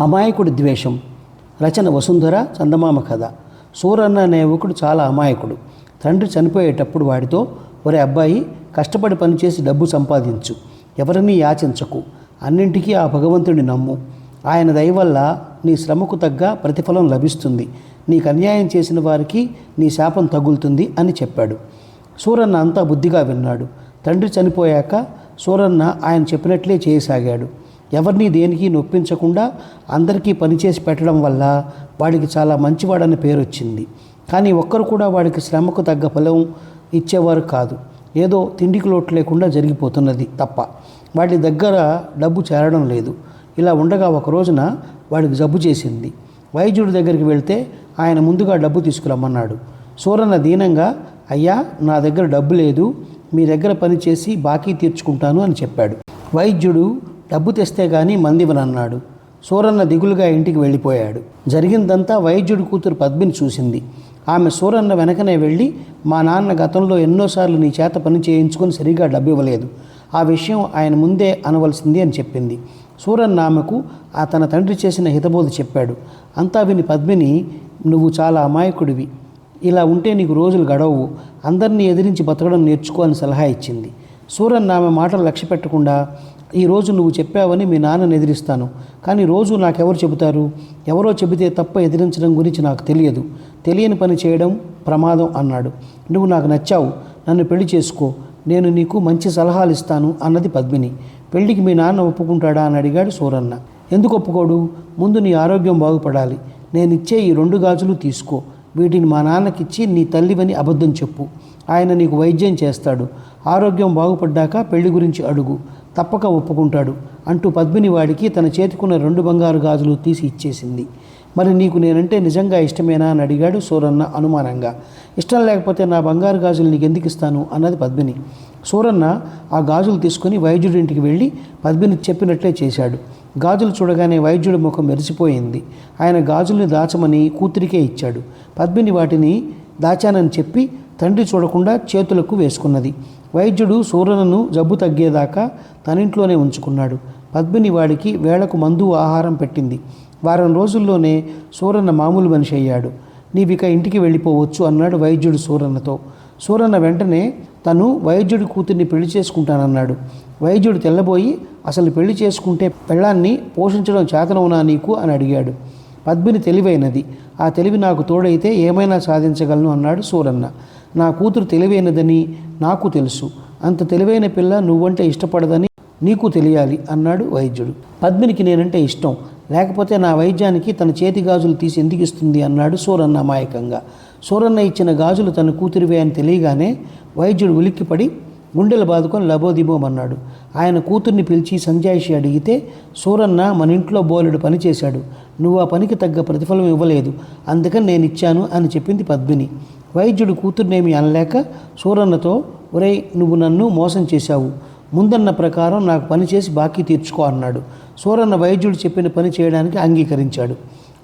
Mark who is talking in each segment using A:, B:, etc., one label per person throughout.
A: అమాయకుడి ద్వేషం. రచన వసుంధర చందమామ కథ. సూరన్న అనే యువకుడు చాలా అమాయకుడు. తండ్రి చనిపోయేటప్పుడు వాడితో ఒరే అబ్బాయి కష్టపడి పనిచేసి డబ్బు సంపాదించు. ఎవరినీ యాచించకు. అన్నింటికీ ఆ భగవంతుడిని నమ్ము. ఆయన దయ వల్ల నీ శ్రమకు తగ్గ ప్రతిఫలం లభిస్తుంది. నీకు అన్యాయం చేసిన వారికి నీ శాపం తగులుతుంది అని చెప్పాడు. సూరన్న అంతా బుద్ధిగా విన్నాడు. తండ్రి చనిపోయాక సూరన్న ఆయన చెప్పినట్లే చేయసాగాడు. ఎవరిని దేనికి నొప్పించకుండా అందరికీ పనిచేసి పెట్టడం వల్ల వాడికి చాలా మంచివాడని పేరు వచ్చింది కానీ ఒక్కరు కూడా వాడికి శ్రమకు తగ్గ ఫలం ఇచ్చేవారు కాదు. ఏదో తిండికి లోటు లేకుండా జరిగిపోతున్నది తప్ప. వాడి దగ్గర డబ్బు చేరడం లేదు. ఇలా ఉండగా ఒక రోజున వాడికి జబ్బు చేసింది. వైద్యుడి దగ్గరికి వెళ్తే ఆయన ముందుగా డబ్బు తీసుకురమ్మన్నాడు. సూరన్న దీనంగా అయ్యా నా దగ్గర డబ్బు లేదు. మీ దగ్గర పనిచేసి బాకీ తీర్చుకుంటాను అని చెప్పాడు. వైద్యుడు డబ్బు తెస్తే గాని మందివనన్నాడు సూరన్న దిగులుగా ఇంటికి వెళ్ళిపోయాడు. జరిగిందంతా వైద్యుడి కూతురు పద్మిని చూసింది. ఆమె సూరన్న వెనకనే వెళ్ళి మా నాన్న గతంలో ఎన్నోసార్లు నీ చేత పని చేయించుకొని సరిగా డబ్బు ఇవ్వలేదు ఆ విషయం ఆయన ముందే అనవలసింది అని చెప్పింది. సూరన్న ఆమెకు ఆ తన తండ్రి చేసిన హితబోధ చెప్పాడు. అంతా విని పద్మిని నువ్వు చాలా అమాయకుడివి. ఇలా ఉంటే నీకు రోజులు గడవు అందరినీ ఎదిరించి బతకడం నేర్చుకో అని సలహా ఇచ్చింది. సూరన్న ఆమె మాటలు లక్ష్య పెట్టకుండా ఈరోజు నువ్వు చెప్పావని మీ నాన్నను ఎదిరిస్తాను. కానీ రోజు నాకెవరు చెబుతారు? ఎవరో చెబితే తప్ప ఎదిరించడం గురించి నాకు తెలియదు. తెలియని పని చేయడం ప్రమాదం అన్నాడు. నువ్వు నాకు నచ్చావు. నన్ను పెళ్ళి చేసుకో. నేను నీకు మంచి సలహాలు ఇస్తాను అన్నది పద్మిని. పెళ్ళికి మీ నాన్న ఒప్పుకుంటాడా అని అడిగాడు సూరన్న. ఎందుకు ఒప్పుకోడు? ముందు నీ ఆరోగ్యం బాగుపడాలి. నేను ఇచ్చే ఈ రెండు గాజులు తీసుకో. వీటిని మా నాన్నకిచ్చి నీ తల్లివని అబద్ధం చెప్పు. ఆయన నీకు వైద్యం చేస్తాడు. ఆరోగ్యం బాగుపడ్డాక పెళ్ళి గురించి అడుగు. తప్పక ఒప్పుకుంటాడు అంటూ పద్మిని వాడికి తన చేతికున్న రెండు బంగారు గాజులు తీసి ఇచ్చేసింది. మరి నీకు నేనంటే నిజంగా ఇష్టమేనా అని అడిగాడు సూరన్న అనుమానంగా. ఇష్టం లేకపోతే నా బంగారు గాజులు నీకు ఎందుకు ఇస్తాను? అన్నది పద్మిని. సూరన్న ఆ గాజులు తీసుకుని వైద్యుడింటికి వెళ్ళి పద్మిని చెప్పినట్లే చేశాడు. గాజులు చూడగానే వైద్యుడి ముఖం మెరిసిపోయింది. ఆయన గాజుల్ని దాచమని కూతురికే ఇచ్చాడు. పద్మిని వాటిని దాచానని చెప్పి తండ్రి చూడకుండా చేతులకు వేసుకున్నది. వైద్యుడు సూరనను జబ్బు తగ్గేదాకా తనింట్లోనే ఉంచుకున్నాడు. పద్మిని వాడికి వేళకు మందు ఆహారం పెట్టింది. వారం రోజుల్లోనే సూరన్న మామూలు మనిషి అయ్యాడు. నీవిక ఇంటికి వెళ్ళిపోవచ్చు అన్నాడు వైద్యుడు సూరన్నతో. సూరన్న వెంటనే తను వైద్యుడి కూతుర్ని పెళ్ళి చేసుకుంటానన్నాడు. వైద్యుడు తెల్లబోయి అసలు పెళ్ళి చేసుకుంటే పెళ్ళాన్ని పోషించడం చేతనవునా నీకు? అని అడిగాడు. పద్మిని తెలివైనది. ఆ తెలివి నాకు తోడైతే ఏమైనా సాధించగలను అన్నాడు సూరన్న. నా కూతురు తెలివైనదని నాకు తెలుసు. అంత తెలివైన పిల్ల నువ్వంటే ఇష్టపడదని నీకు తెలియాలి అన్నాడు వైద్యుడు. పద్మినికి నేనంటే ఇష్టం. లేకపోతే నా వైద్యానికి తన చేతి గాజులు తీసి ఎందుకు ఇస్తుంది అన్నాడు సూరన్న అమాయకంగా. సూరన్న ఇచ్చిన గాజులు తన కూతురివే అని తెలియగానే వైద్యుడు ఉలిక్కిపడి గుండెలు బాదుకొని లబోదిబోమన్నాడు. ఆయన కూతుర్ని పిలిచి సంజాయిషి అడిగితే సూరన్న మన ఇంట్లో బోలెడు పని చేశాడు. నువ్వు ఆ పనికి తగ్గ ప్రతిఫలం ఇవ్వలేదు. అందుకని నేను ఇచ్చాను అని చెప్పింది పద్మిని. వైద్యుడు కూతుర్నేమి అనలేక సూరన్నతో ఒరేయ్ నువ్వు నన్ను మోసం చేశావు. ముందన్న ప్రకారం నాకు పని చేసి బాకీ తీర్చుకో అన్నాడు. సూరన్న వైద్యుడు చెప్పిన పని చేయడానికి అంగీకరించాడు.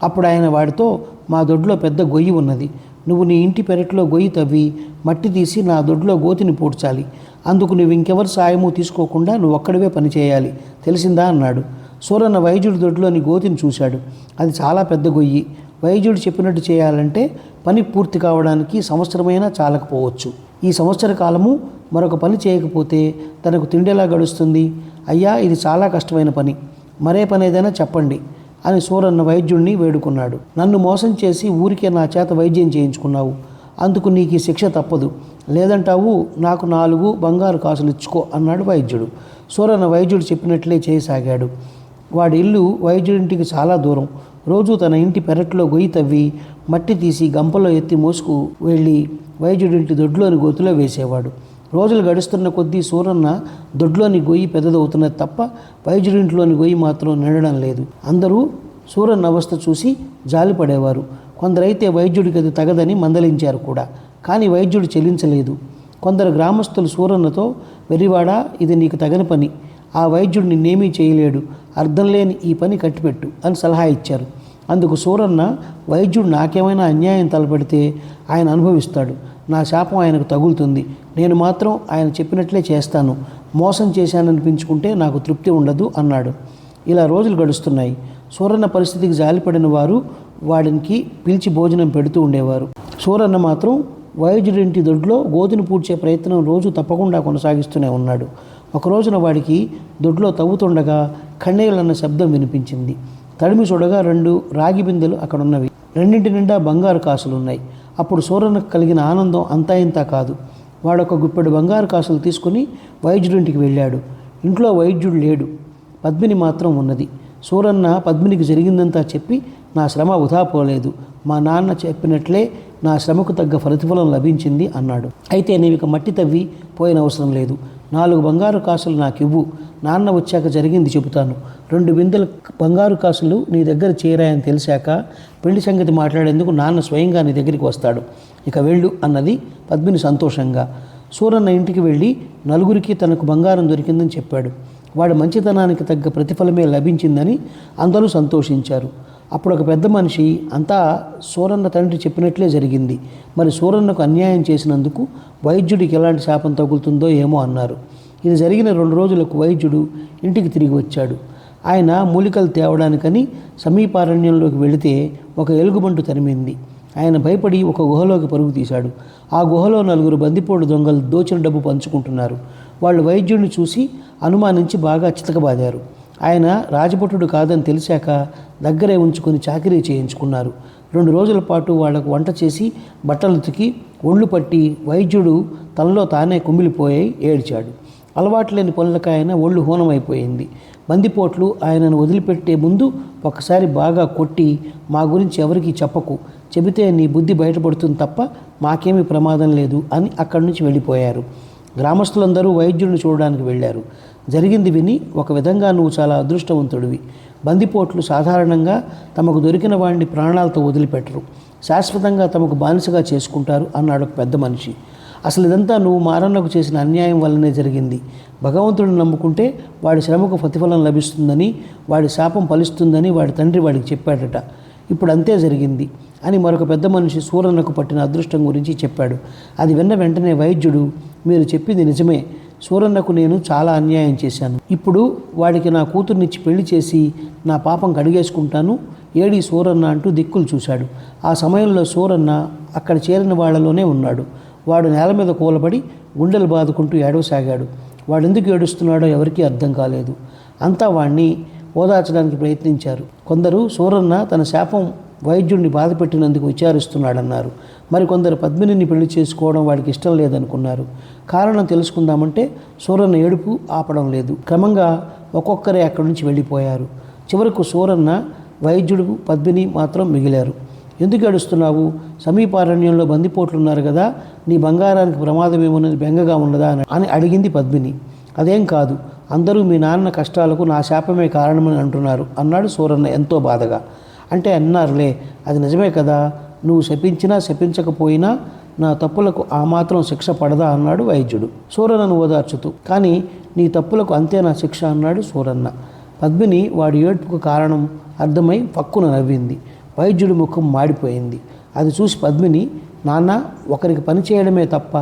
A: అప్పుడు ఆయన వాడితో మా దొడ్లో పెద్ద గొయ్యి ఉన్నది. నువ్వు నీ ఇంటి పెరట్లో గొయ్యి తవ్వి మట్టి తీసి నా దొడ్లో గోతిని పూడ్చాలి. అందుకు నువ్వు ఇంకెవరి సాయము తీసుకోకుండా నువ్వు ఒక్కడివే పని చేయాలి. తెలిసిందా? అన్నాడు. సూరన్న వైద్యుడి దొడ్లోని గోతిని చూశాడు. అది చాలా పెద్ద గొయ్యి. వైద్యుడు చెప్పినట్టు చేయాలంటే పని పూర్తి కావడానికి సంవత్సరమైనా చాలకపోవచ్చు. ఈ సంవత్సర కాలము మరొక పని చేయకపోతే తనకు తిండేలా గడుస్తుంది? అయ్యా ఇది చాలా కష్టమైన పని. మరే పని ఏదైనా చెప్పండి అని సూరన్న వైద్యుడిని వేడుకున్నాడు. నన్ను మోసం చేసి ఊరికే నా చేత వైద్యం చేయించుకున్నావు. అందుకు నీకు ఈ శిక్ష తప్పదు. లేదంటావు నాకు నాలుగు బంగారు కాసులు ఇచ్చుకో అన్నాడు వైద్యుడు. సూరన్న వైద్యుడు చెప్పినట్లే చేయసాగాడు. వాడి ఇల్లు వైద్యుడింటికి చాలా దూరం. రోజు తన ఇంటి పెరట్లో గొయ్యి తవ్వి మట్టి తీసి గంపలో ఎత్తి మోసుకు వెళ్ళి వైద్యుడింటి దొడ్లోని గొత్తులో వేసేవాడు. రోజులు గడుస్తున్న కొద్దీ సూరన్న దొడ్లోని గొయ్యి పెద్దదవుతున్నది తప్ప వైద్యుడింట్లోని గొయ్యి మాత్రం నిండడం లేదు. అందరూ సూరన్న అవస్థ చూసి జాలిపడేవారు. కొందరైతే వైద్యుడికి అది తగదని మందలించారు కూడా. కానీ వైద్యుడు చెల్లించలేదు కొందరు గ్రామస్తులు సూరన్నతో వెరివాడా ఇది నీకు తగని పని. ఆ వైద్యుడు నిన్నేమీ చేయలేడు. అర్థం లేని ఈ పని కట్టిపెట్టు అని సలహా ఇచ్చారు. అందుకు సూరన్న వైద్యుడు నాకేమైనా అన్యాయం తలపెడితే ఆయన అనుభవిస్తాడు. నా శాపం ఆయనకు తగులుతుంది. నేను మాత్రం ఆయన చెప్పినట్లే చేస్తాను. మోసం చేశాననిపించుకుంటే నాకు తృప్తి ఉండదు అన్నాడు. ఇలా రోజులు గడుస్తున్నాయి. సూరన్న పరిస్థితికి జాలిపడిన వారు వాడికి పిలిచి భోజనం పెడుతూ ఉండేవారు. సూరన్న మాత్రం వైద్యుడింటి దొడ్లో గోతిని పూడ్చే ప్రయత్నం రోజు తప్పకుండా కొనసాగిస్తూనే ఉన్నాడు. ఒక రోజున వాడికి దొడ్లో తవ్వుతుండగా కన్నీళ్ళన్న శబ్దం వినిపించింది. తడిమి చూడగా రెండు రాగి బిందెలు అక్కడ ఉన్నవి రెండింటి నిండా బంగారు కాసులు ఉన్నాయి అప్పుడు సూరన్నకు కలిగిన ఆనందం అంతా ఇంతా కాదు. వాడొక గుప్పెడు బంగారు కాసులు తీసుకుని వైద్యుడింటికి వెళ్ళాడు. ఇంట్లో వైద్యుడు లేడు. పద్మిని మాత్రం ఉన్నది. సూరన్న పద్మినికి జరిగిందంతా చెప్పి నా శ్రమ వృధా పోలేదు. మా నాన్న చెప్పినట్లే నా శ్రమకు తగ్గ ప్రతిఫలం లభించింది అన్నాడు. అయితే నీవు ఇక మట్టి తవ్వి పోయిన అవసరం లేదు. నాలుగు బంగారు కాసులు నాకు ఇవ్వు. నాన్న వచ్చాక జరిగింది చెబుతాను. రెండు బిందెల బంగారు కాసులు నీ దగ్గర చేరాయని తెలిసాక పెళ్ళి సంగతి మాట్లాడేందుకు నాన్న స్వయంగా నీ దగ్గరికి వస్తాడు. ఇక వెళ్ళు అన్నది పద్మిని సంతోషంగా. సూరన్న ఇంటికి వెళ్ళి నలుగురికి తనకు బంగారం దొరికిందని చెప్పాడు. వాడి మంచితనానికి తగ్గ ప్రతిఫలమే లభించిందని అందరూ సంతోషించారు. అప్పుడు ఒక పెద్ద మనిషి అంతా సూరన్న తండ్రి చెప్పినట్లే జరిగింది. మరి సూరన్నకు అన్యాయం చేసినందుకు వైద్యుడికి ఎలాంటి శాపం తగులుతుందో ఏమో అన్నారు. ఇది జరిగిన రెండు రోజులకు వైద్యుడు ఇంటికి తిరిగి వచ్చాడు. ఆయన మూలికలు తేవడానికని సమీపారణ్యంలోకి వెళితే ఒక ఎలుగుబంటు తరిమింది. ఆయన భయపడి ఒక గుహలోకి పరుగు తీశాడు. ఆ గుహలో నలుగురు బందిపోడు దొంగలు దోచిన డబ్బు పంచుకుంటున్నారు. వాళ్ళు వైద్యుడిని చూసి అనుమానించి బాగా చితకబాదారు. ఆయన రాజభటుడు కాదని తెలిసాక దగ్గరే ఉంచుకొని చాకరీ చేయించుకున్నారు. రెండు రోజుల పాటు వాళ్ళకు వంట చేసి బట్టలు ఉతికి ఒళ్ళు పట్టి వైద్యుడు తనలో తానే కుమిలిపోయి ఏడ్చాడు. అలవాటు లేని పనులకు ఆయన ఒళ్ళు హూనమైపోయింది. బందిపోట్లు ఆయనను వదిలిపెట్టే ముందు ఒకసారి బాగా కొట్టి మా గురించి ఎవరికీ చెప్పకు. చెబితే నీ బుద్ధి బయటపడుతుంది తప్ప మాకేమీ ప్రమాదం లేదు అని అక్కడి నుంచి వెళ్ళిపోయారు. గ్రామస్తులందరూ వైద్యుడిని చూడడానికి వెళ్ళారు. జరిగింది విని ఒక విధంగా నువ్వు చాలా అదృష్టవంతుడివి. బందిపోట్లు సాధారణంగా తమకు దొరికిన వాడిని ప్రాణాలతో వదిలిపెట్టరు. శాశ్వతంగా తమకు బానిసగా చేసుకుంటారు అన్నాడు ఒక పెద్ద మనిషి. అసలు ఇదంతా నువ్వు మారన్నకు చేసిన అన్యాయం వల్లనే జరిగింది. భగవంతుడిని నమ్ముకుంటే వాడి శ్రమకు ప్రతిఫలం లభిస్తుందని వాడి శాపం ఫలిస్తుందని వాడి తండ్రి వాడికి చెప్పాడట. ఇప్పుడు అంతే జరిగింది. అని మరొక పెద్ద మనిషి సూరన్నకు పట్టిన అదృష్టం గురించి చెప్పాడు. అది విన్న వెంటనే వైద్యుడు మీరు చెప్పింది నిజమే. సూరన్నకు నేను చాలా అన్యాయం చేశాను. ఇప్పుడు వాడికి నా కూతుర్నిచ్చి పెళ్ళి చేసి నా పాపం కడిగేసుకుంటాను. ఏడి సూరన్న అంటూ దిక్కులు చూశాడు. ఆ సమయంలో సూరన్న అక్కడ చేరిన వాళ్ళలోనే ఉన్నాడు. వాడు నేల మీద కూలబడి గుండెలు బాదుకుంటూ ఏడవసాగాడు. వాడెందుకు ఏడుస్తున్నాడో ఎవరికీ అర్థం కాలేదు. అంతా వాణ్ణి ఓదార్చడానికి ప్రయత్నించారు. కొందరు సూరన్న తన శాపం వైద్యుడిని బాధ పెట్టినందుకు విచారిస్తున్నాడన్నారు. మరికొందరు పద్మినిని పెళ్ళి చేసుకోవడం వాడికి ఇష్టం లేదనుకున్నారు. కారణం తెలుసుకుందామంటే సూరన్న ఏడుపు ఆపడం లేదు. క్రమంగా ఒక్కొక్కరే అక్కడి నుంచి వెళ్ళిపోయారు. చివరకు సూరన్న వైద్యుడు పద్మిని మాత్రం మిగిలారు. ఎందుకు ఏడుస్తున్నావు? సమీపారణ్యంలో బందిపోట్లున్నారు కదా. నీ బంగారానికి ప్రమాదం ఏమున్నది బెంగగా ఉన్నదా? అని- అని అడిగింది పద్మిని. అదేం కాదు. అందరూ మీ నాన్న కష్టాలకు నా శాపమే కారణమని అంటున్నారు అన్నాడు సూరన్న ఎంతో బాధగా. అంటే అన్నారులే అది నిజమే కదా? నువ్వు శపించినా శపించకపోయినా నా తప్పులకు ఆ మాత్రం శిక్ష పడదా అన్నాడు వైద్యుడు. సూరన్నను ఓదార్చుతూ కానీ నీ తప్పులకు అంతే నా శిక్ష అన్నాడు సూరన్న. పద్మిని వాడి ఏడ్పుకు కారణం అర్థమై పక్కున నవ్వింది. వైద్యుడి ముఖం మాడిపోయింది. అది చూసి పద్మిని నాన్న ఒకరికి పని చేయడమే తప్ప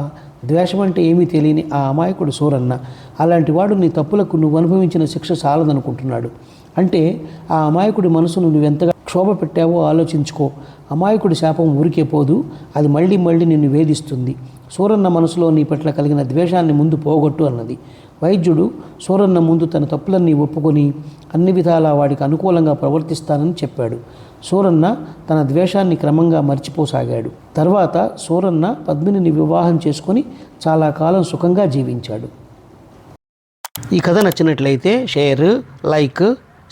A: ద్వేషం అంటే ఏమీ తెలియని ఆ అమాయకుడు సూరన్న. అలాంటి వాడు నీ తప్పులకు నువ్వు అనుభవించిన శిక్ష చాలదనుకుంటున్నాడు. అంటే ఆ అమాయకుడి మనసును నువ్వెంతగా క్షోభ పెట్టావో ఆలోచించుకో. అమాయకుడి శాపం ఊరికే పోదు. అది మళ్ళీ మళ్ళీ నిన్ను వేధిస్తుంది. సూరన్న మనసులో నీ పట్ల కలిగిన ద్వేషాన్ని ముందు పోగొట్టు అన్నది. వైద్యుడు సూరన్న ముందు తన తప్పులన్నీ ఒప్పుకొని అన్ని విధాలా వాడికి అనుకూలంగా ప్రవర్తిస్తానని చెప్పాడు. సూరన్న తన ద్వేషాన్ని క్రమంగా మర్చిపోసాగాడు. తర్వాత సూరన్న పద్మినిని వివాహం చేసుకొని చాలా కాలం సుఖంగా జీవించాడు. ఈ కథ నచ్చినట్లయితే షేర్ లైక్